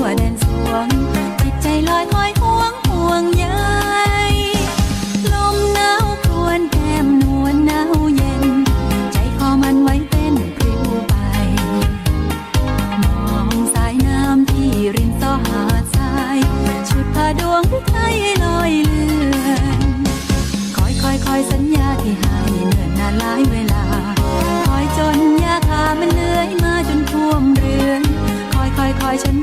ทั่วแดนสวง จิตใจลอยคอยห่วงห่วงใยลมหนาวครวนแก้มนวลหนาวเย็น ใจคอมันไว้เต้นพริ้วไป มองสายน้ำที่รินต่อหาดทรายชุดผ้าดวงที่ไทยลอยเลือนคอยคอยคอยสัญญาที่ให้เนิ่นนานหลายเวลา คอยจนยาคามันเลื้อยมาจนท่วมเรือน คอยคอยคอยฉัน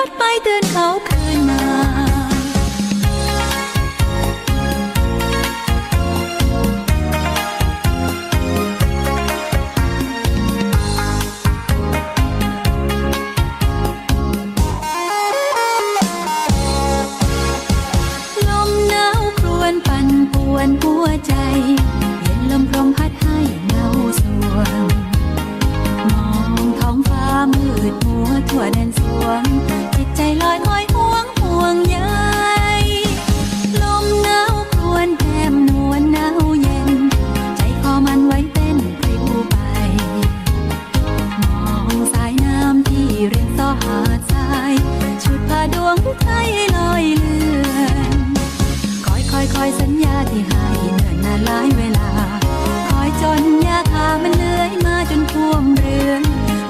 พัดไปเตือนเขาคืนมาลมหนาวครวนปั่นป่วนหัวใจเย็นลมพรมพัด วงใจลอยเลือนคอยคอยคอยสัญญาที่ให้เนิ่นนานหลายเวลา คอยจนยาคามันเลื้อยมาจนท่วมเรือน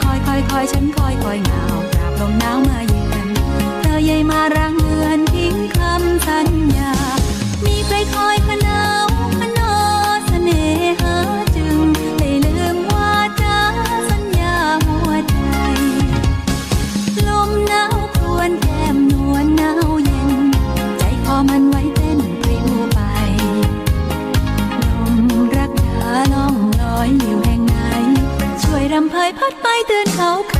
คอยคอยคอยฉันคอยคอยเหงากราบลมหนาวมา พัดไปเตือนเขาคื